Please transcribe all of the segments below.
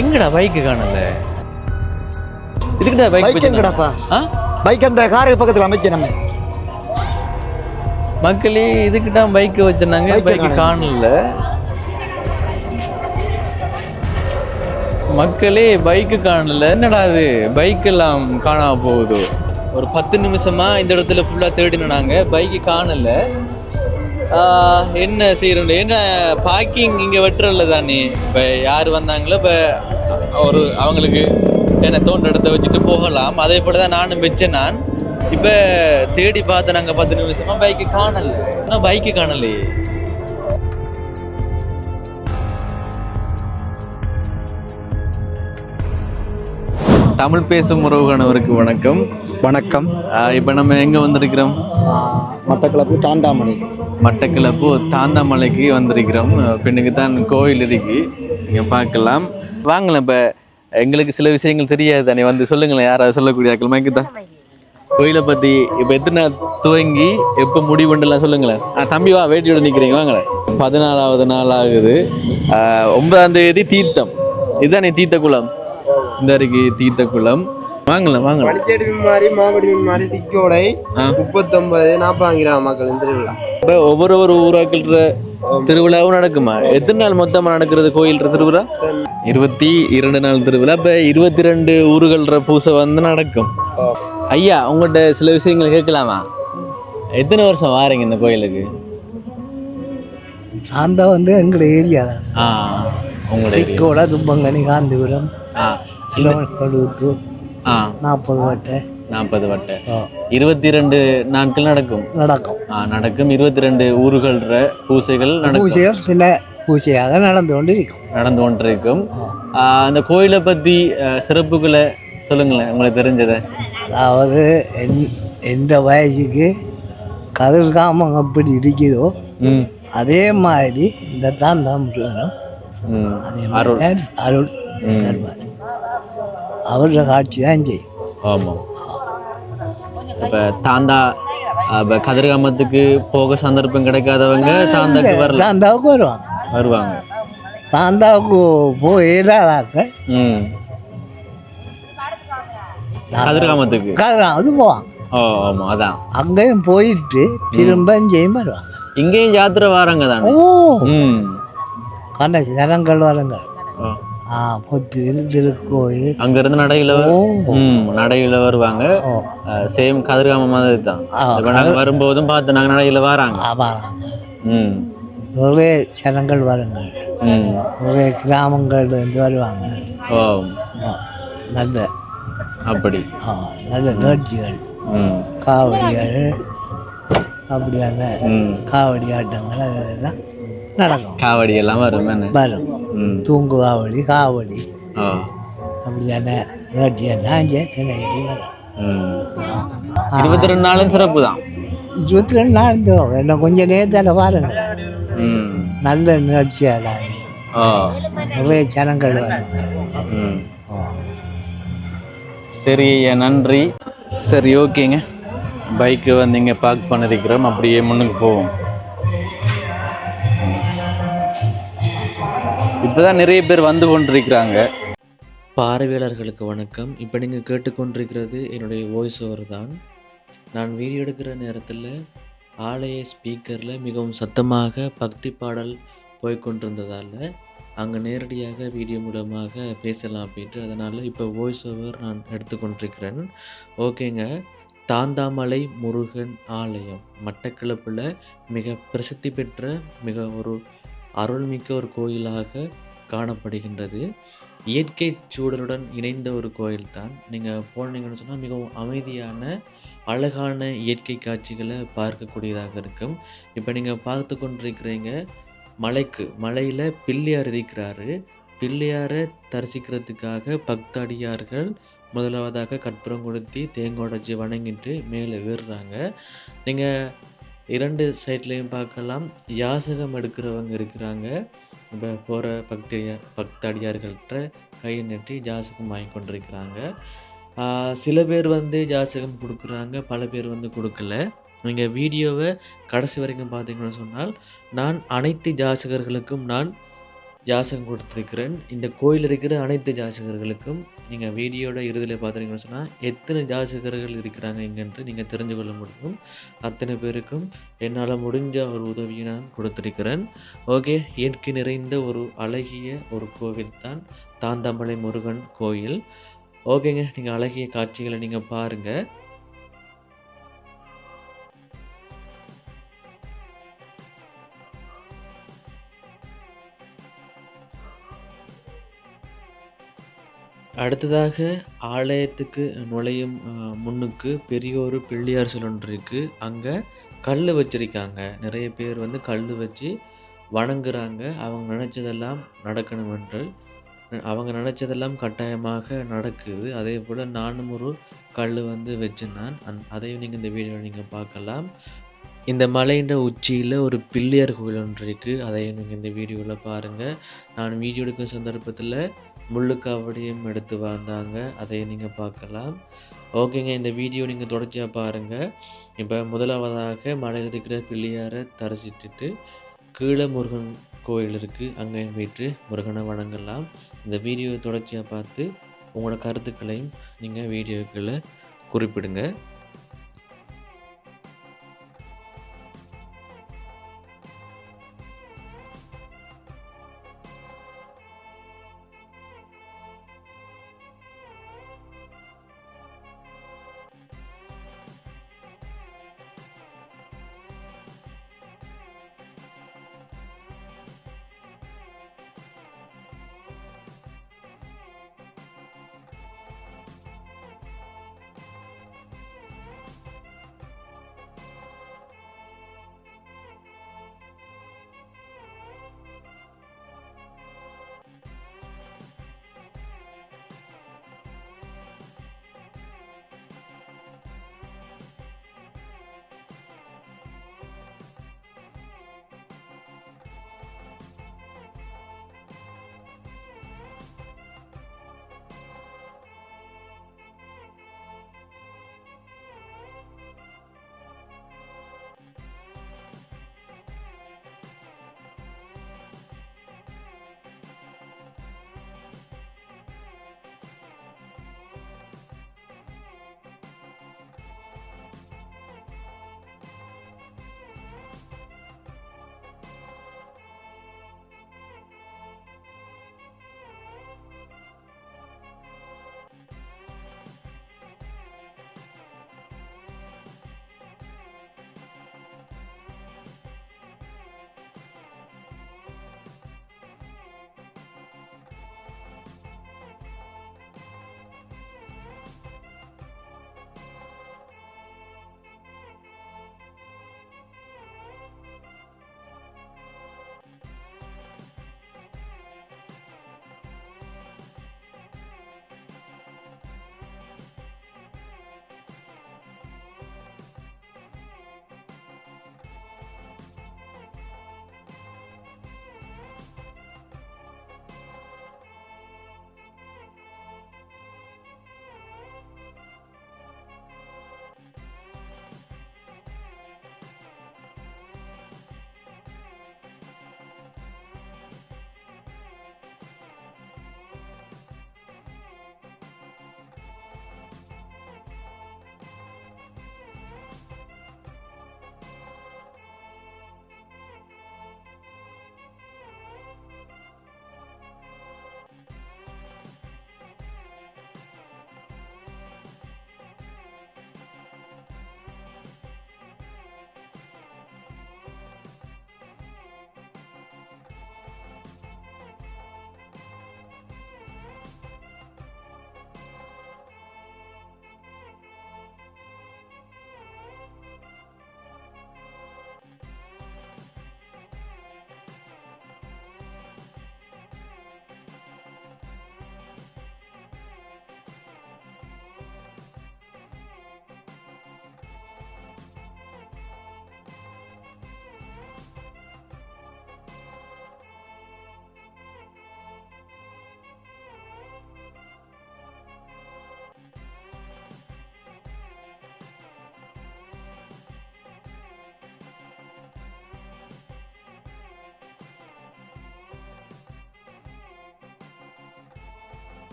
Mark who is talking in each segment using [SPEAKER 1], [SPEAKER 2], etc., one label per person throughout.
[SPEAKER 1] எங்கடா பைக்கு காணல? இதுக்குடா பைக்
[SPEAKER 2] பைக் எங்கடாப்பா பைக் அந்த காருக்கு பக்கத்துல அமைக்க நம்ம.
[SPEAKER 1] மக்களே இதுக்கிட்ட பைக் வச்சிருந்தாங்க. பைக் காணல. மக்களே பைக்கு காணல. என்னடா அது பைக் எல்லாம் காணாம போகுது? ஒரு பத்து நிமிஷமா இந்த இடத்துல ஃபுல்லா தேடினோம் நாங்க பைக்கு காணல. என்ன செய்யறோம் என்ன பார்க்கிங் இங்க வெட்டுறல தானே? இப்ப யார் வந்தாங்களோ இப்ப ஒரு அவங்களுக்கு என்ன தோன்ற இடத்த வச்சுட்டு போகலாம். அதே போல தான் நானும் வச்சேன் நான். இப்ப தேடி பார்த்தேன் நாங்க பத்து நிமிஷமா பைக்கு காணல. இன்னும் பைக்கு காணலையே. தமிழ் பேசும் உறவுகானவருக்கு வணக்கம்.
[SPEAKER 2] வணக்கம்.
[SPEAKER 1] இப்ப நம்ம எங்க வந்திருக்கிறோம்?
[SPEAKER 2] மட்டக்களப்பு தாந்தாமணி
[SPEAKER 1] மட்டக்களப்பு தாந்தாமலைக்கு வந்திருக்கிறோம். பெண்ணுக்கு தான் கோயில் இருக்கு. நீங்க பார்க்கலாம். வாங்கலாம் இப்போ எங்களுக்கு சில விஷயங்கள் தெரியாது தானே வந்து சொல்லுங்களேன் யாராவது சொல்லக்கூடிய ஆக்கள் மைக்கு கோயிலை பற்றி இப்போ எத்தனை நாள் துவங்கி எப்போ முடிவுண்டுலாம் சொல்லுங்களேன். ஆ தம்பி வா வேட்டியோட நிற்கிறீங்க வாங்களேன். பதினாலாவது நாள் ஆகுது. ஒன்பதாம் தேதி தீர்த்தம். இதுதானே தீர்த்த குளம் இந்த இருக்கு தீர்த்த குளம் வாங்கலாம் வாங்கலாம்.
[SPEAKER 3] பனிச்செடி மீன் மாதிரி மாவடி மீன் மாதிரி திக்கோடை. முப்பத்தொன்பது நாப்பாங்கிறான் மக்கள் இந்த திருவிழா.
[SPEAKER 1] இப்போ ஒவ்வொரு ஒரு ஊராக்கிற திருவிழாவும் நடக்குமா? எத்தனை நாள் மொத்தமா நடக்கிறது கோயில் திருவிழா? இருபத்தி இரண்டு நாள் திருவிழா. இப்போ இருபத்தி ரெண்டு ஊர்கள்ற பூசை வந்து நடக்கும். ஐயா உங்கள்கிட்ட சில விஷயங்கள் கேட்கலாமா? எத்தனை வருஷம் வாரீங்க இந்த கோயிலுக்கு?
[SPEAKER 4] அந்த வந்து எங்களோட ஏரியா தான்.
[SPEAKER 1] ஆ உங்களுடைய
[SPEAKER 4] திக்கோட தும்பங்கனி காந்திபுரம்
[SPEAKER 1] ஆ
[SPEAKER 4] நாற்பது வட்டை.
[SPEAKER 1] நாற்பது வட்டை. இருபத்தி ரெண்டு நாட்கள் நடக்கும்.
[SPEAKER 4] நடக்கும்.
[SPEAKER 1] நடக்கும். இருபத்தி ரெண்டு ஊர்கள்ற பூசைகள் நடக்கும்.
[SPEAKER 4] சில பூஜையாக நடந்து கொண்டு இருக்கும்
[SPEAKER 1] நடந்து கொண்டிருக்கும். அந்த கோயிலை பத்தி ஆ, சிறப்புகளை சொல்லுங்களேன் உங்களுக்கு தெரிஞ்சதை.
[SPEAKER 4] அதாவது என் எந்த வயசுக்கு கதிர்காமம் எப்படி இருக்குதோ அதே மாதிரி இந்த தாந்தாமுரம்
[SPEAKER 1] ம்.
[SPEAKER 4] அதே மாதிரி தான் அருள் தருவார். அவரோட காட்சி தான் செய்யும்
[SPEAKER 1] ஆமாம் இப்போ தாந்தா இப்போ கதிர்காமத்துக்கு போக சந்தர்ப்பம் கிடைக்காதவங்க தாந்தாக்கு வரலாம்
[SPEAKER 4] தாந்தாவுக்கு வருவாங்க.
[SPEAKER 1] வருவாங்க.
[SPEAKER 4] தாந்தாவுக்கு போய் ஏறாதாக்கள்.
[SPEAKER 1] ம். கதிர்காமத்துக்கு
[SPEAKER 4] கதிராவது போவாங்க.
[SPEAKER 1] ஓ ஆமாம் அதான்.
[SPEAKER 4] அங்கேயும் போயிட்டு திரும்ப இங்கேயும் வருவாங்க.
[SPEAKER 1] இங்கேயும் யாத்திரை வாராங்க தானே?
[SPEAKER 4] ஓ.
[SPEAKER 1] ம்.
[SPEAKER 4] கண்ட ஜனங்கள் வரங்க பொத்துவில் திருக்கோயில்
[SPEAKER 1] அங்கிருந்து நடையில வ-
[SPEAKER 4] ஓ.
[SPEAKER 1] ம் நடையில வருவாங்க. சேம் கதிர்காம மாதிரி தான்
[SPEAKER 4] ஆ,
[SPEAKER 1] இப்போ நாங்கள் வரும்போதும் பார்த்து நாங்கள் நடையில வராங்க.
[SPEAKER 4] வராங்க.
[SPEAKER 1] ம்.
[SPEAKER 4] நிறைய ஜனங்கள் வருங்க
[SPEAKER 1] ம்.
[SPEAKER 4] நிறைய கிராமங்கள் இருந்து வருவாங்க.
[SPEAKER 1] ஓ.
[SPEAKER 4] நல்ல
[SPEAKER 1] அப்படி.
[SPEAKER 4] நல்ல நிகழ்ச்சிகள் காவடிகள். அப்படியான
[SPEAKER 1] ம்.
[SPEAKER 4] காவடி ஆட்டங்கள் அதெல்லாம் நடக்கும்.
[SPEAKER 1] காவடி எல்லாம் வரும்
[SPEAKER 4] வரும்.
[SPEAKER 1] ம்.
[SPEAKER 4] தூங்கு காவடி அப்படியான எல்லாம் இங்கே தினகரி வரும்.
[SPEAKER 1] இருபத்தி ரெண்டு நாளும் சிறப்பு தான்.
[SPEAKER 4] இருபத்தி ரெண்டு நாள் இருந்துடும் இன்னும் கொஞ்சம் நேரத்தில் பாருங்க. நல்ல நிகழ்ச்சியாக
[SPEAKER 1] ஓ
[SPEAKER 4] நிறைய ஜனங்கள் வருங்க.
[SPEAKER 1] சரி நன்றி. சரி ஓகேங்க. பைக்கு வந்து இங்கே பார்க் பண்ணிருக்கிறோம். அப்படியே முன்னுக்கு போவோம். இப்போ தான் நிறைய பேர் வந்து கொண்டிருக்கிறாங்க. பார்வையாளர்களுக்கு வணக்கம். இப்போ நீங்கள் கேட்டுக்கொண்டிருக்கிறது என்னுடைய வாய்ஸ் ஓவர் தான். நான் வீடியோ எடுக்கிற நேரத்தில் ஆலய ஸ்பீக்கரில் மிகவும் சத்தமாக பக்தி பாடல் போய்க்கொண்டிருந்ததால் அங்கே நேரடியாக வீடியோ மூலமாக பேசலாம் அப்படின்ட்டு அதனால் இப்போ வாய்ஸ் ஓவர் நான் எடுத்துக்கொண்டிருக்கிறேன் ஓகேங்க தாந்தாமலை முருகன் ஆலயம் மட்டக்களப்பில் மிக பிரசித்தி பெற்ற மிக ஒரு அருள்மிக்க ஒரு கோயிலாக காணப்படுகின்றது. இயற்கை சூழலுடன் இணைந்த ஒரு கோயில் தான் நீங்கள் போனீங்கன்னு சொன்னால் மிகவும் அமைதியான அழகான இயற்கை காட்சிகளை பார்க்கக்கூடியதாக இருக்கும். இப்போ நீங்கள் பார்த்து கொண்டிருக்கிறீங்க மலைக்கு மலையில் பிள்ளையார் இருக்கிறாரு. பிள்ளையாரை தரிசிக்கிறதுக்காக பக்தடியார்கள் முதலாவதாக கற்பூரம் கொளுத்தி தேங்காய் வணங்கிட்டு மேலே ஏறுறாங்க நீங்கள் இரண்டு சைட்லேயும் பார்க்கலாம். யாசகம் எடுக்கிறவங்க இருக்கிறாங்க. இப்போ போகிற பக்திய பக்தடியார்கள்ட்ட கையை நட்டி ஜாசகம் வாங்கி கொண்டிருக்கிறாங்க. சில பேர் வந்து ஜாசகம் கொடுக்குறாங்க பல பேர் வந்து கொடுக்கல. நீங்கள் வீடியோவை கடைசி வரைக்கும் பார்த்தீங்கன்னு சொன்னால் நான் அனைத்து ஜாசகர்களுக்கும் நான் ஜாசகம் கொடுத்துருக்கிறேன். இந்த கோயில் இருக்கிற அனைத்து ஜாசகர்களுக்கும் நீங்கள் வீடியோட இறுதியில் பார்த்தீங்கன்னு சொன்னால் எத்தனை ஜாசகர்கள் இருக்கிறாங்க இங்கென்று நீங்கள் தெரிஞ்சு கொள்ள முடியும். அத்தனை பேருக்கும் என்னால் முடிஞ்ச ஒரு உதவியை நான் கொடுத்துருக்கிறேன். ஓகே இயற்கை நிறைந்த ஒரு அழகிய ஒரு கோவில் தான் தாந்தாமலை முருகன் கோயில். ஓகேங்க நீங்கள் அழகிய காட்சிகளை நீங்கள் பாருங்கள் அடுத்ததாக ஆலயத்துக்கு நுழையும் முன்னுக்கு பெரிய ஒரு பிள்ளையார் சிலை ஒன்று இருக்குது அங்கே கல் வச்சுருக்காங்க. நிறைய பேர் வந்து கல் வச்சு வணங்குறாங்க. அவங்க நினச்சதெல்லாம் நடக்கணும் என்று. அவங்க நினச்சதெல்லாம் கட்டாயமாக நடக்குது. அதே போல் நானும் ஒரு கல் வந்து வச்சிருந்தான் அந் அதையும் நீங்கள் இந்த வீடியோவில் நீங்கள் பார்க்கலாம். இந்த மலையின் உச்சியில் ஒரு பிள்ளையார் கோயில் ஒன்று இருக்குது அதையும் நீங்கள் இந்த வீடியோவில் பாருங்கள் நான் வீடியோ எடுக்கும் சந்தர்ப்பத்தில் முள்ளுக்காவடியும் எடுத்து வந்தாங்க. அதை நீங்கள் பார்க்கலாம். ஓகேங்க இந்த வீடியோ நீங்கள் தொடர்ச்சியாக பாருங்கள் இப்போ முதலாவதாக மலையில் இருக்கிற பிள்ளையாரை தரிசிட்டுட்டு கீழே முருகன் கோயில் இருக்குது அங்கேயும் போயிட்டு முருகனை வணங்கலாம். இந்த வீடியோவை தொடர்ச்சியாக பார்த்து உங்களோட கருத்துக்களையும் நீங்கள் வீடியோக்களை குறிப்பிடுங்க.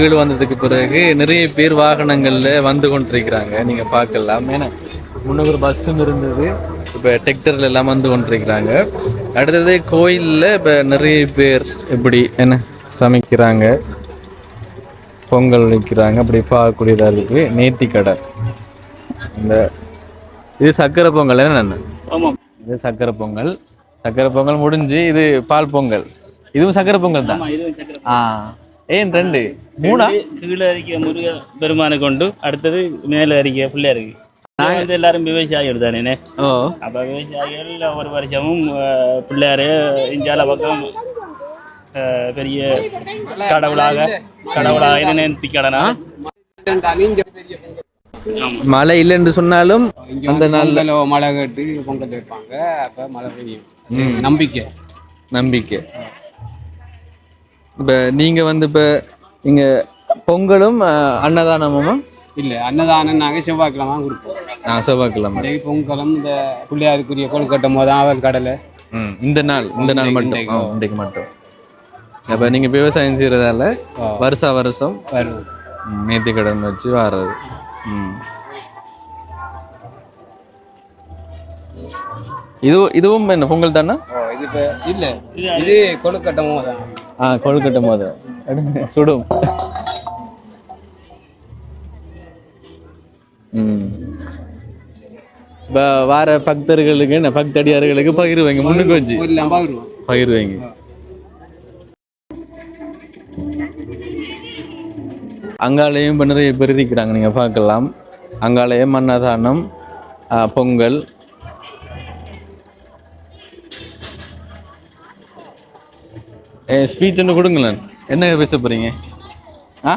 [SPEAKER 5] வீடு வந்ததுக்கு பிறகு நிறைய பேர் வாகனங்கள்ல வந்து கொண்டிருக்கிறாங்க. நீங்க பார்க்கலாம். ஏன்னா முன்னூறு பஸ்ஸும் இருந்தது. இப்போ டெக்டர்ல எல்லாம் வந்து கொண்டிருக்கிறாங்க. அடுத்தது கோயில்ல இப்போ நிறைய பேர் இப்படி என்ன சமைக்கிறாங்க. பொங்கல் வைக்கிறாங்க. அப்படி பார்க்கக்கூடியதா இருக்கு. நேத்தி கடை. இந்த இது சக்கரை பொங்கல். என்ன இது சக்கரை பொங்கல். சக்கரை பொங்கல் முடிஞ்சு இது பால் பொங்கல். இதுவும் சக்கரை பொங்கல் தான்? ஆ. ஏன் ரெண்டு? மூணா?
[SPEAKER 6] கீழே அரிக்க முருக பெருமானை கொண்டு அடுத்தது மேலே அரிக்க பிள்ளையாருக்கு இது வந்து எல்லாரும் விவசாயிகள் தானே அப்போ விவசாயிகள் ஒரு வருஷமும் பிள்ளையாரு இஞ்சால பக்கம் பெரிய கடவுளாக கடவுளாக நினைத்தி கடனா?
[SPEAKER 5] மழை இல்லைன்னு சொன்னாலும் அந்த நாள்ல
[SPEAKER 7] மழை கட்டு பொங்கல் வைப்பாங்க. அப்ப மழை பெய்யும். நம்பிக்கை.
[SPEAKER 5] நம்பிக்கை. இப்ப நீங்க வந்து இப்ப இங்க பொங்கலும் அன்னதானமுமா?
[SPEAKER 7] இல்ல அன்னதானம் நாங்க செவ்வாய்க்கிழமை கொடுப்போம்.
[SPEAKER 5] நான் செவ்வாய்க்கிழமை.
[SPEAKER 7] பொங்கலும் இந்த பிள்ளையாருக்குரிய கொழுக்கட்டை மோதம் அவல் கடலை.
[SPEAKER 5] ம் இந்த நாள் இந்த நாள் மட்டும்.
[SPEAKER 7] இன்றைக்கு.
[SPEAKER 5] ஆ, மட்டும். அப்ப நீங்க விவசாயம் செய்யறதால வருஷா வருஷம்
[SPEAKER 7] வரும்
[SPEAKER 5] நேர்த்தி கடன் வச்சு வர்றது ம். இது இதுவும் என்ன பொங்கல் தானே?
[SPEAKER 7] இது இல்ல இது கொழுக்கட்டை மோதம்
[SPEAKER 5] ஆ கொழுக்கட்டை போது சுடும். இப்போ வார பக்தர்களுக்கு என்ன பக்தடியார்களுக்கு பகிர்வாங்க முன்னுக்கு வச்சு.
[SPEAKER 7] ஒரு
[SPEAKER 5] பகிர்வாங்க அங்காலையும் இப்போ நிறைய பேர் இருக்கிறாங்க நீங்கள் பார்க்கலாம். அங்காலையும் அன்னதானம் பொங்கல் பொங்கல் ஸ்பீச் ஒன்று கொடுங்களேன். என்ன பேச போகிறீங்க ஆ?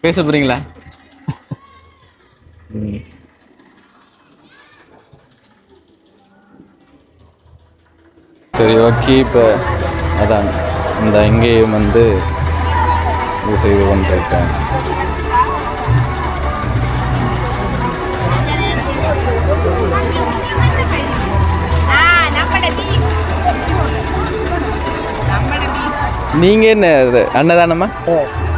[SPEAKER 5] பேச போகிறீங்களா சரி ஓகே இப்போ அதான். இந்த இங்கேயும் வந்து இது செய்து கொண்டிருக்கேன்.
[SPEAKER 8] பீச்
[SPEAKER 5] நீங்க என்ன இது? அன்னதானமா?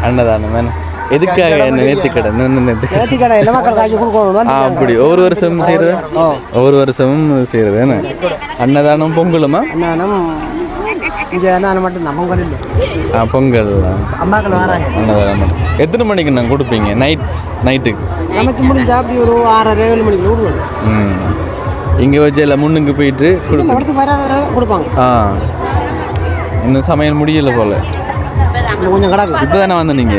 [SPEAKER 5] அன்னதானம்? எதுக்காக என்ன நேர்த்திக்கடை நேர்த்தி
[SPEAKER 9] நேர்த்திக்கடை இல்லை மக்கள் காய்ச்சி கொடுக்கணும்.
[SPEAKER 5] அப்படி. ஒவ்வொரு வருஷமும் செய்யறது? ஒவ்வொரு வருஷமும் செய்யறது என்ன? அன்னதானம் பொங்கலுமா?
[SPEAKER 9] இங்கே மட்டும்தான் பொங்கல் இல்லை.
[SPEAKER 5] ஆ பொங்கல்.
[SPEAKER 9] அம்மாக்கள் வராங்க.
[SPEAKER 5] அன்னதானம்? எத்தனை மணிக்கு நான் கொடுப்பீங்க? நைட் நைட்டுக்கு?
[SPEAKER 9] நமக்கு முடிஞ்சா அப்படி ஒரு ஆறரை ஏழு மணிக்கு விடுவாங்க
[SPEAKER 5] ம். இங்கே வச்சு எல்லாம் முன்னுக்கு போயிட்டு
[SPEAKER 9] கொடுப்பாங்க.
[SPEAKER 5] ஆ. இன்னும் சமையல் முடியல போல.
[SPEAKER 9] கொஞ்சம் கிடக்கு.
[SPEAKER 5] இப்போ தானே வந்து நீங்க?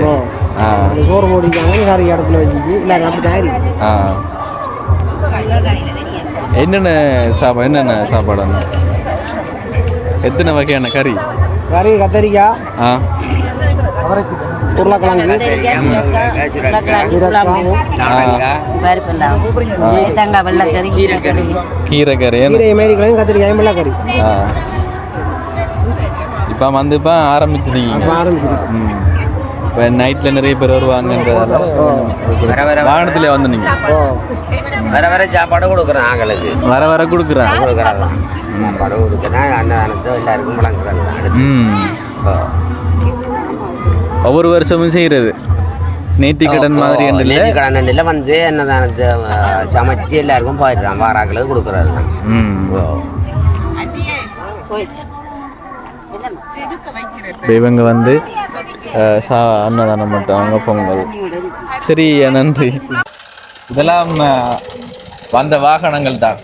[SPEAKER 5] ஆ.
[SPEAKER 9] அந்த சோறு போடிக்காங்க கறி இடத்துல வச்சுட்டு இல்லை இருக்கு
[SPEAKER 5] ஆ. என்னென்ன சாப்பாடு என்னென்ன சாப்பாடு? எத்தனை வகையான கறி?
[SPEAKER 9] கறி கத்தரிக்காய்
[SPEAKER 5] ஆ.
[SPEAKER 9] உருளைக்கிழங்கு
[SPEAKER 8] கீரைக்கறி
[SPEAKER 5] கீரை கறி என்ன?
[SPEAKER 9] கீரை மாரி கிழங்கு கத்திரிக்காய் வெள்ளைக்கறி.
[SPEAKER 5] ஆ. இப்போ வந்து இப்போ ஆரம்பிச்சிருக்கீங்க இப்போ நைட்டில் நிறைய பேர் வருவாங்கன்றதால. வாகனத்திலே வந்து நீங்கள்
[SPEAKER 9] ஓ.
[SPEAKER 3] வர வர சாப்பாடு கொடுக்குறோம் ஆங்களுக்கு
[SPEAKER 5] வர வர கொடுக்குறான்.
[SPEAKER 3] கொடுக்குறலாம் சாப்பாடு கொடுக்குறேன் அன்னதானத்தை எல்லாருக்கும் வழங்குறேன்
[SPEAKER 5] ம். ஒவ்வொரு வருஷமும் செய்கிறது நேர்த்தி கடன் மாதிரி என்று இல்லை
[SPEAKER 3] கடனில் வந்து அன்னதானத்தை அஹ், சமைச்சு எல்லாருக்கும் போயிடுறான். வாராக்களுக்கு கொடுக்குறாரு. தான்
[SPEAKER 5] ம் இப்போ இவங்க வந்து அஹ், சா அன்னதானம் மட்டும் அவங்க பொங்கல். சரி நன்றி. இதெல்லாம் வந்த வாகனங்கள் தான்.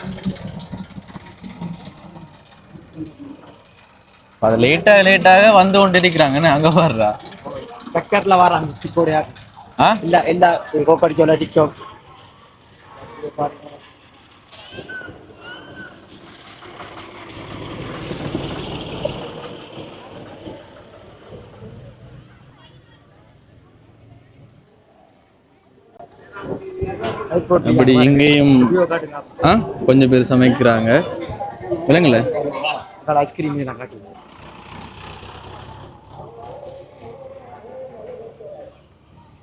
[SPEAKER 5] அது லேட்டாக லேட்டாக வந்து கொண்டு இருக்கிறாங்கன்னு அங்கே வர்றா.
[SPEAKER 9] பக்கத்தில் வராங்க டிக்கோடையா
[SPEAKER 5] ஆ?
[SPEAKER 9] இல்லை எல்லா கோக்கடிச்சோல டிக்டாக்
[SPEAKER 5] அப்படி இங்கேயும் ஆ? கொஞ்சம் பேர் சமைக்கிறாங்க. விலங்குல?
[SPEAKER 9] ஐஸ்கிரீம்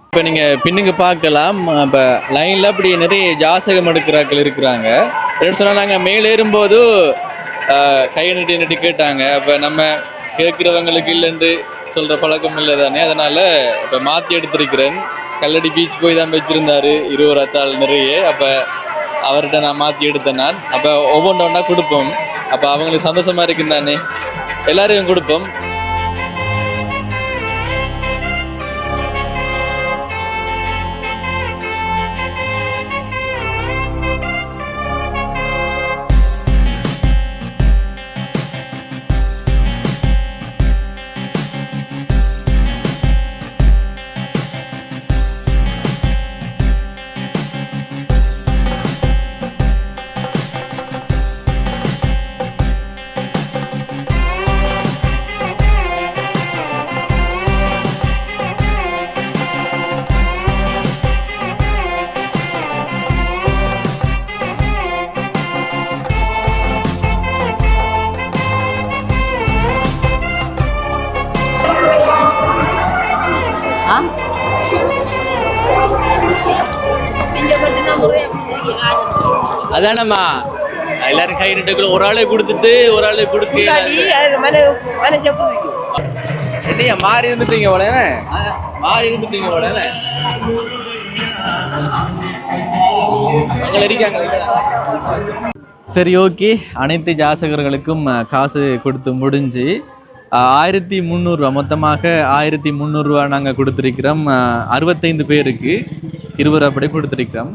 [SPEAKER 5] இப்போ நீங்கள் பின்னுக்கு பார்க்கலாம். இப்போ லைனில் அப்படி நிறைய ஜாசகம் எடுக்கிறாக்கள் இருக்கிறாங்க. என்ன சொன்னால் நாங்கள் மேலே ஏறும்போது ஆஹ், கையை நட்டி நட்டி கேட்டாங்க. அப்போ நம்ம கேட்குறவங்களுக்கு இல்லைன்னு சொல்கிற பழக்கம் இல்லை தானே அதனால் இப்போ மாற்றி எடுத்திருக்கிறேன். கல்லடி பீச் போய் தான் வச்சுருந்தாரு. இருபது ரத்தாள் நிறைய. அப்போ அவர்கிட்ட நான் மாற்றி எடுத்தேன் நான். அப்போ ஒவ்வொன்றா கொடுப்போம். அப்போ அவங்களுக்கு சந்தோஷமாக இருக்கும் தானே. எல்லாரையும் கொடுப்போம். நீட்டுக்குள்ள ஒரு ஆளை கொடுத்துட்டு ஒரு ஆளை கொடுக்க என்னையா மாறி இருந்துட்டீங்க போல மாறி இருந்துட்டீங்க இருக்காங்க சரி ஓகே. அனைத்து ஜாசகர்களுக்கும் காசு கொடுத்து முடிஞ்சு ஆயிரத்தி முந்நூறுரூவா மொத்தமாக ஆயிரத்தி முந்நூறுரூவா நாங்கள் கொடுத்துருக்கிறோம். அறுபத்தைந்து பேருக்கு இருபது ரூபா படி கொடுத்துருக்கிறோம்.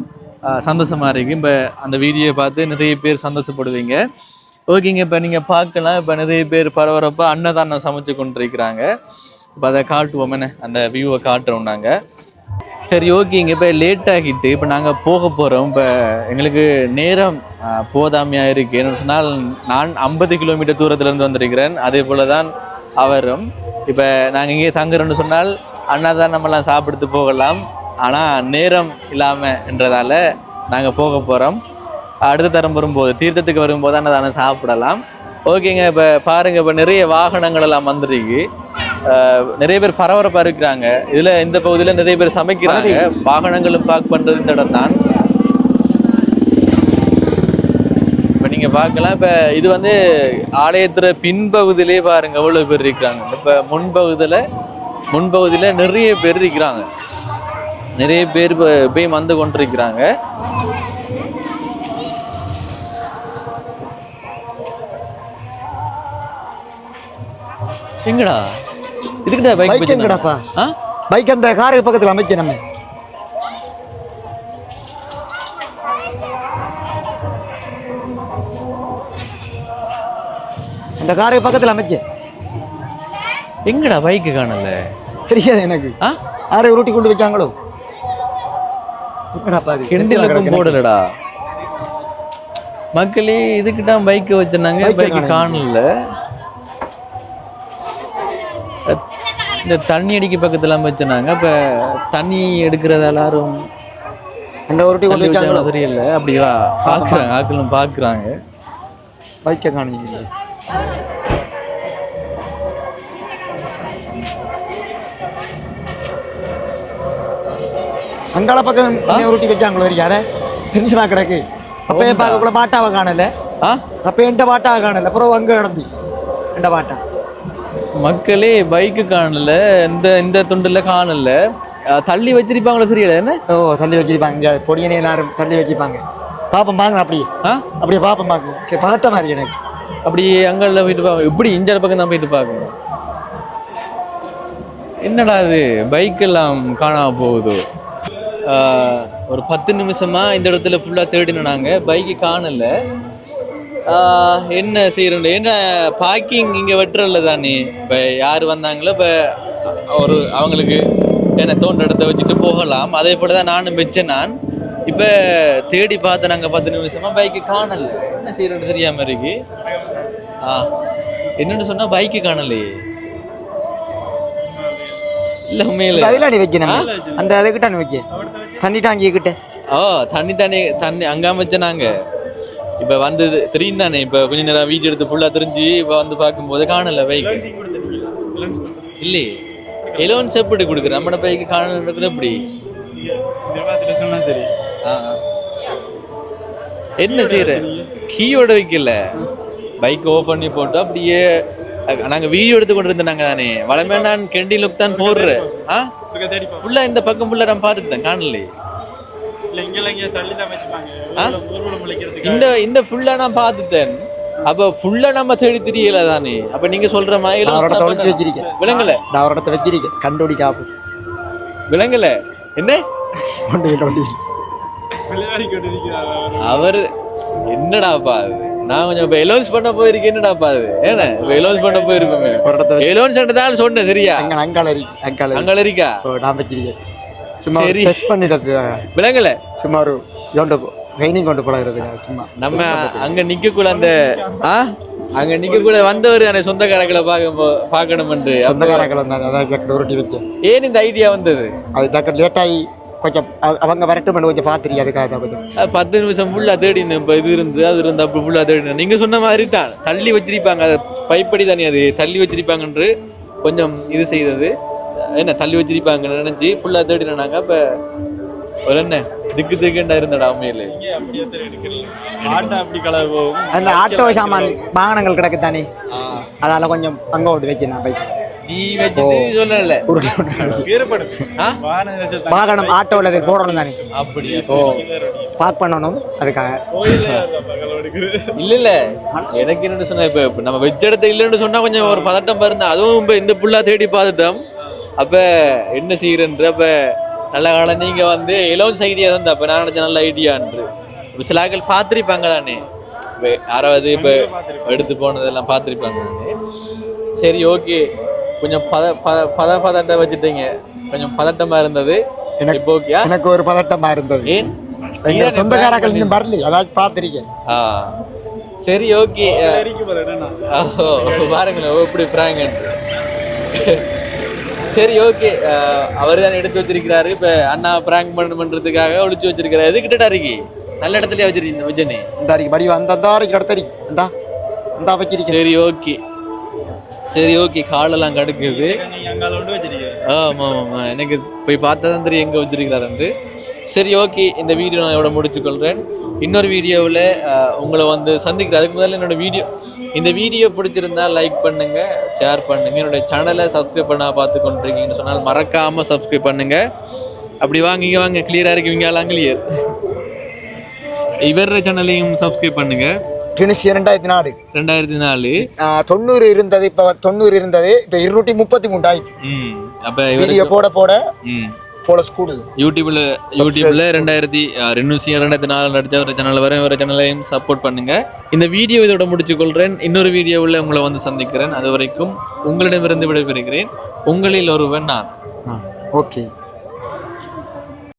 [SPEAKER 5] சந்தோஷமாக இருக்குது இப்போ அந்த வீடியோவை பார்த்து நிறைய பேர் சந்தோஷப்படுவீங்க. ஓகேங்க இப்போ நீங்கள் பார்க்கலாம். இப்போ நிறைய பேர் பரபரப்பாக அன்னதானம் சமைச்சு கொண்டிருக்கிறாங்க. இப்போ அதை காட்டுவோம். என்ன? அந்த வியூவை காட்டுறோம் நாங்கள் சரி ஓகேங்க. இப்போ லேட் ஆகிட்டு இப்போ நாங்கள் போக போகிறோம் இப்போ எங்களுக்கு நேரம் போதாமையாக இருக்குது என்ன என்னன்னு சொன்னால் நான் ஐம்பது கிலோமீட்டர் தூரத்துலேருந்து வந்திருக்கிறேன். அதே போல் தான் அவரும். இப்போ நாங்கள் இங்கே தங்குறோம்னு சொன்னால் அன்னதான் நம்மலாம் சாப்பிட்டு போகலாம். ஆனால் நேரம் இல்லாமல் என்றதால நாங்கள் போக போகிறோம் அடுத்த தரம் வரும்போது தீர்த்தத்துக்கு வரும்போது அன்னதானம் சாப்பிடலாம். ஓகேங்க இப்போ பாருங்க இப்போ நிறைய வாகனங்கள் எல்லாம் வந்துருக்கு. நிறைய பேர் பரபரப்பாக இருக்கிறாங்க. இதில் இந்த பகுதியில் நிறைய பேர் சமைக்கிறாங்க. வாகனங்களும் பார்க் பண்ணுறது இந்த இடம் தான். இப்போ நீங்கள் பார்க்கலாம். இப்போ இது வந்து ஆலயத்துல பின்பகுதியிலே பாருங்க எவ்வளோ பேர் இருக்கிறாங்க. இப்போ முன்பகுதியில் முன்பகுதியில் நிறைய பேர் இருக்கிறாங்க. நிறைய பேர் போய் வந்து கொண்டிருக்கிறாங்க. எங்கடா? இதுக்கிட்ட பைக்
[SPEAKER 2] எங்கடாப்பா? பைக் அந்த காருக்கு பக்கத்தில் அமைக்க நம்ம. அந்த காருக்கு பக்கத்தில் அமைச்ச.
[SPEAKER 5] எங்கடா பைக்கு காணல?
[SPEAKER 2] தெரியாது எனக்கு.
[SPEAKER 5] ஆ?
[SPEAKER 2] ஆரை உருட்டி கொண்டு வைக்காங்களோ
[SPEAKER 5] கிண்டிலுக்கும் போடலடா மக்களே இதுக்கிட்ட பைக் வச்சிருந்தாங்க. பைக். காணல. இந்த தண்ணி அடிக்க பக்கத்துல வச்சிருந்தாங்க. இப்ப தண்ணி எடுக்கிறது எல்லாரும்
[SPEAKER 2] அந்த
[SPEAKER 5] வச்சாங்களோ? தெரியல. அப்படியா? பாக்குறாங்க ஆக்களும் பாக்குறாங்க.
[SPEAKER 2] பைக்கை காணுங்க அங்கால பக்கம் உருட்டி வச்சாங்களோ யார? டென்ஷனா கிடக்கு. அப்பயே பார்க்கக்குள்ள பாட்டாவை காணல. அப்ப என்கிட்ட பாட்டாவை காணல. அப்புறம் அங்க கிடந்து. என்ட பாட்டா
[SPEAKER 5] மக்களே பைக்கு காணல. இந்த இந்த துண்டுல காணல. தள்ளி வச்சிருப்பாங்களோ தெரியல. என்ன?
[SPEAKER 2] ஓ தள்ளி வச்சிருப்பாங்க. பொடியனே எல்லாரும் தள்ளி வச்சிருப்பாங்க. பாப்போம் பாங்க அப்படியே. அப்படியே பாப்போம் பாங்க சரி பதட்டமா இருக்கு எனக்கு.
[SPEAKER 5] அப்படி அங்கல்ல போயிட்டு பார்க்க இப்படி இந்த பக்கம் தான் போயிட்டு பார்க்கணும்? என்னடா இது? பைக் எல்லாம் காணாம போகுது? ஒரு பத்து நிமிஷமா இந்த இடத்துல ஃபுல்லா தேடினோம் நாங்க. பைக்கு காணல. என்ன செய்யறோம் என்ன பார்க்கிங் இங்க வெட்டுறல தானே? இப்ப யார் வந்தாங்களோ இப்ப ஒரு அவங்களுக்கு என்ன தோன்ற இடத்த வச்சுட்டு போகலாம். அதே போல தான் நானும் வச்சேன் நான். இப்ப தேடி பார்த்தேன் நாங்க பத்து நிமிஷமா பைக்கு காணல. என்ன செய்யறோம்னு தெரியாம இருக்கு. ஆ என்னன்னு சொன்னா பைக்கு காணலையே. இல்ல உண்மையில.
[SPEAKER 2] அதில் நீ வைக்க நம்ம அந்த அதுக்கிட்ட நீ வைக்க. தண்ணி டாங்கி கிட்ட.
[SPEAKER 5] ஓ தண்ணி தண்ணி தண்ணி அங்காம வச்சனாங்க. இப்ப வந்து தெரியும் தானே இப்ப கொஞ்ச நேரம் வீடியோ எடுத்து ஃபுல்லா தெரிஞ்சு இப்ப வந்து பார்க்கும்போது காணல பைக் இல்லையே எலோன்ஸ் எப்படி கொடுக்குற நம்ம பைக்கு காணல எப்படி?
[SPEAKER 7] சொன்னா சரி.
[SPEAKER 5] ஆ. என்ன செய்யற? கீயோட வைக்கல. பைக் ஓஃப் பண்ணி போட்டு அப்படியே நாங்க வீடியோ எடுத்து கொண்டு இருந்தோம் நாங்க தானே வளமே நான் கெண்டி லுக் தான் போடுறேன் ஆ ஃபுல்லா இந்த பக்கம் ஃபுல்லா நான் பார்த்துட்டேன் காணலையே. ஆ? இந்த இந்த ஃபுல்லா நான் பார்த்துட்டேன் அப்ப ஃபுல்லா நம்ம தேடி தெரியல தானே. அப்ப நீங்க சொல்ற மாதிரி விளங்கல
[SPEAKER 2] நான் ஒரு இடத்த வச்சிருக்கேன். கண்டுபிடி காப்பு.
[SPEAKER 5] விளங்கல? என்ன? அவர் என்னடாப்பா அது? நான் கொஞ்சம் இப்போ எலோன்ஸ் பண்ண போயிருக்கேன் என்னடாப்பா அது? ஏன்னா இப்போ எலோன்ஸ் பண்ண போயிருப்போமே
[SPEAKER 2] ஒரு
[SPEAKER 5] எலோன்ஸ் தான் சொன்னேன் சரியா?
[SPEAKER 2] அங்க அங்கால இருக்கு அங்கால இருக்கு.
[SPEAKER 5] அங்கே இருக்கா
[SPEAKER 2] ஓ, நான் வச்சிருக்கேன் சும்மா
[SPEAKER 5] சரி.
[SPEAKER 2] டெஸ்ட் பண்ணிடுறது
[SPEAKER 5] விளங்கல
[SPEAKER 2] சும்மா ஒரு கொண்டு ட்ரைனிங் கொண்டு போகிறது சும்மா.
[SPEAKER 5] நம்ம அங்க நிக்கக்குள்ள அந்த ஆ? அங்க நிக்கக்குள்ள வந்தவர் அந்த சொந்தக்காரங்களை பார்க்க பார்க்கணும் என்று
[SPEAKER 2] சொந்தக்காரங்கள் வந்தாங்க அதான் உருட்டி வச்சேன்.
[SPEAKER 5] ஏன் இந்த ஐடியா வந்தது?
[SPEAKER 2] அது ஜக்கெட் லேட்டாகி கொஞ்சம் அவ- அவங்க வரட்டும் கொஞ்சம் பார்த்துருக்கீங்க அதுக்காக தான் கொஞ்சம்.
[SPEAKER 5] பத்து நிமிஷம் ஃபுல்லா தேடி இப்போ இது இருந்து அது இருந்து அப்படி ஃபுல்லா தேடி நீங்க சொன்ன மாதிரி தான் தள்ளி வச்சிருப்பாங்க. அது பைப்படி தானே அது. தள்ளி வச்சிருப்பாங்கன்று கொஞ்சம் இது செய்தது. என்ன தள்ளி வச்சிருப்பாங்கன்னு நினைச்சு ஃபுல்லா தேடினாங்க அப்ப ஒரு என்ன திக்கு திக்குண்டா இருந்தடா உண்மையிலே.
[SPEAKER 2] அந்த ஆட்டோ சாமான் வாகனங்கள் கிடக்கு தானே. அதனால கொஞ்சம் அங்க ஓட்டு வச்சு நான் பைக். வாகனம் ஆட்டோவில் அது போடணும் தானே?
[SPEAKER 5] அப்படியா
[SPEAKER 2] ஓ பார்க் பண்ணணும் அதுக்காக.
[SPEAKER 5] இல்ல இல்ல. எனக்கு என்னன்னு சொன்னா இப்ப நம்ம வெச்ச இடத்த இல்லைன்னு சொன்னா கொஞ்சம் ஒரு பதட்டம் பாருந்தா அதுவும் இப்ப இந்த புல்லா தேடி பார்த்துட்டோம். அப்ப என்ன செய்யறன்ற அப்ப நல்ல காலம் நீங்க வந்து எலோன்ஸ் ஐடியா தான் அப்ப நான் நினைச்ச நல்ல ஐடியான்று இப்ப சில ஆட்கள் பார்த்திருப்பாங்க தானே. யாராவது இப்ப எடுத்து போனதெல்லாம் பார்த்திருப்பாங்க சரி ஓகே கொஞ்சம் பத பத பத பதட்டம் வச்சுட்டீங்க. கொஞ்சம் பதட்டமா இருந்தது.
[SPEAKER 2] எனக்கு-
[SPEAKER 5] இப்போ
[SPEAKER 2] எனக்கு ஒரு பதட்டமா இருந்தது.
[SPEAKER 5] ஏன்?
[SPEAKER 2] சொந்தக்காரர்கள் இன்னும் வரல. அதாச்சும் பார்த்துருக்கேன்.
[SPEAKER 5] ஆ. சரி ஓகே பாருங்களேன் எப்படி பிராங்க சரி ஓகே அவர் தான் எடுத்து வச்சிருக்கிறாரு. இப்ப அண்ணா பிராங்க் பண்ணணுன்றதுக்காக ஒளிச்சு வச்சிருக்காரு எதுக்கிட்டடா இருக்கி? நல்ல இடத்துல வச்சிருக்கீங்க விஜயனே
[SPEAKER 2] இந்த அடிக்கு படி அந்த அந்த அடிக்கு இடத்த அடிக்கு இந்தா இந்தா வச்சிருக்கேன்.
[SPEAKER 5] சரி ஓகே சரி ஓகே காலெல்லாம் கடுக்குது. ஆமாம் ஆமா எனக்கு போய் பார்த்தா தான் தெரியும் எங்கே வச்சிருக்கிறாரு சரி ஓகே இந்த வீடியோ நான் இதோட முடிச்சுக்கொள்கிறேன் இன்னொரு வீடியோவில் உங்களை வந்து சந்திக்கிறேன். அதுக்கு முதல்ல என்னோட வீடியோ இந்த வீடியோ பிடிச்சிருந்தா லைக் பண்ணுங்கள் ஷேர் பண்ணுங்கள் என்னோட சேனலை சப்ஸ்கிரைப் பண்ணால் பார்த்து கொண்டிருக்கீங்கன்னு சொன்னால் மறக்காமல் சப்ஸ்கிரைப் பண்ணுங்கள் அப்படி வாங்க இங்கே வாங்க. கிளியராக இருக்கு இவங்க கிளியர் இவர சேனலையும் சப்ஸ்கிரைப் பண்ணுங்கள்
[SPEAKER 2] டினிஷ் இரண்டாயிரத்தி நாலு
[SPEAKER 5] ரெண்டாயிரத்தி நாலு
[SPEAKER 2] தொண்ணூறு இருந்தது இப்ப தொண்ணூறு இருந்தது இப்ப இருநூற்றி முப்பத்தி மூணு ஆயிடுச்சு போட போட
[SPEAKER 5] ம்.
[SPEAKER 2] போல ஸ்கூல்.
[SPEAKER 5] யூடியூப்ல யூடியூப்ல ரெண்டாயிரத்தி ரெண்டு ரெண்டாயிரத்தி நாலு நடிச்ச ஒரு சேனல் வரை ஒரு சேனலையும் சப்போர்ட் பண்ணுங்க. இந்த வீடியோ இதோட முடிச்சுக் கொள்றேன் இன்னொரு வீடியோவில் உங்களை வந்து சந்திக்கிறேன். அது வரைக்கும் உங்களிடமிருந்து விடைபெறுகிறேன். உங்களில் ஒருவன் நான்.
[SPEAKER 2] ஓகே.